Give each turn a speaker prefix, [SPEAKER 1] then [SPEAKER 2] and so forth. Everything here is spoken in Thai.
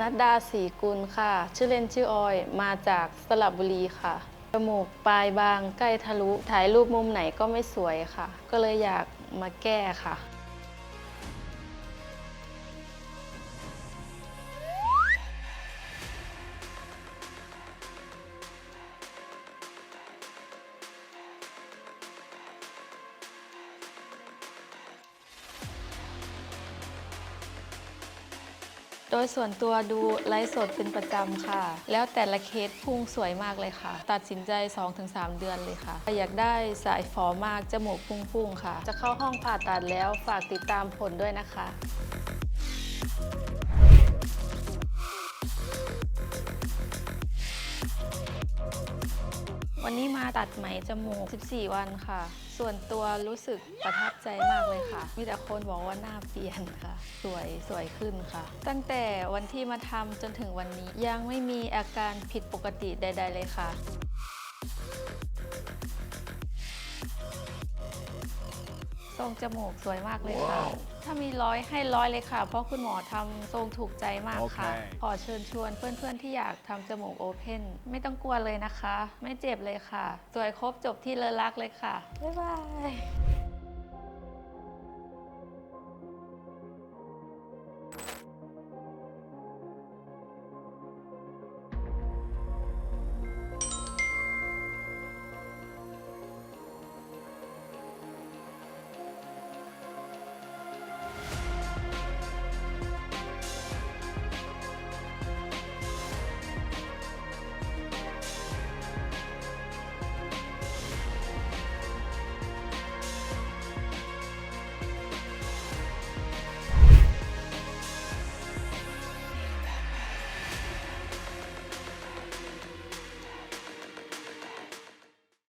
[SPEAKER 1] นัดดาศรีกุลค่ะ ชื่อเล่นชื่อออย มาจากสระบุรีค่ะ จมูกปลายบางใกล้ทะลุ ถ่ายรูปมุมไหนก็ไม่สวยค่ะ ก็เลยอยากมาแก้ค่ะ โดยส่วนตัวดูไลฟ์สดเป็นประจำค่ะ แล้วแต่ละเคสพุ่งสวยมากเลยค่ะ ตัดสินใจ 2-3 เดือนเลยค่ะ อยากได้สายฝอมากจมูกพุ่งๆค่ะ จะเข้าห้องผ่าตัดแล้วฝากติดตามผลด้วยนะคะ วันนี้มาตัดไหมจมูก 14 วันค่ะ ส่วนตัวรู้สึกประทับใจมากเลยค่ะ มีแต่คนบอกว่าหน้าเปลี่ยนค่ะ สวยสวยขึ้นค่ะ ตั้งแต่วันที่มาทำจนถึงวันนี้ยังไม่มีอาการผิดปกติใด ๆ เลยค่ะ ทรงจมูกสวยมากเลยค่ะถ้ามีร้อยให้ร้อยเลยค่ะ เพราะคุณหมอทำทรงถูกใจมากค่ะ
[SPEAKER 2] โอเค
[SPEAKER 1] ขอเชิญชวนเพื่อนๆที่อยากทำจมูกโอเพนไม่ต้องกลัวเลยนะคะ ไม่เจ็บเลยค่ะ สวยครบจบที่เลอรักเลยค่ะ บ๊ายบาย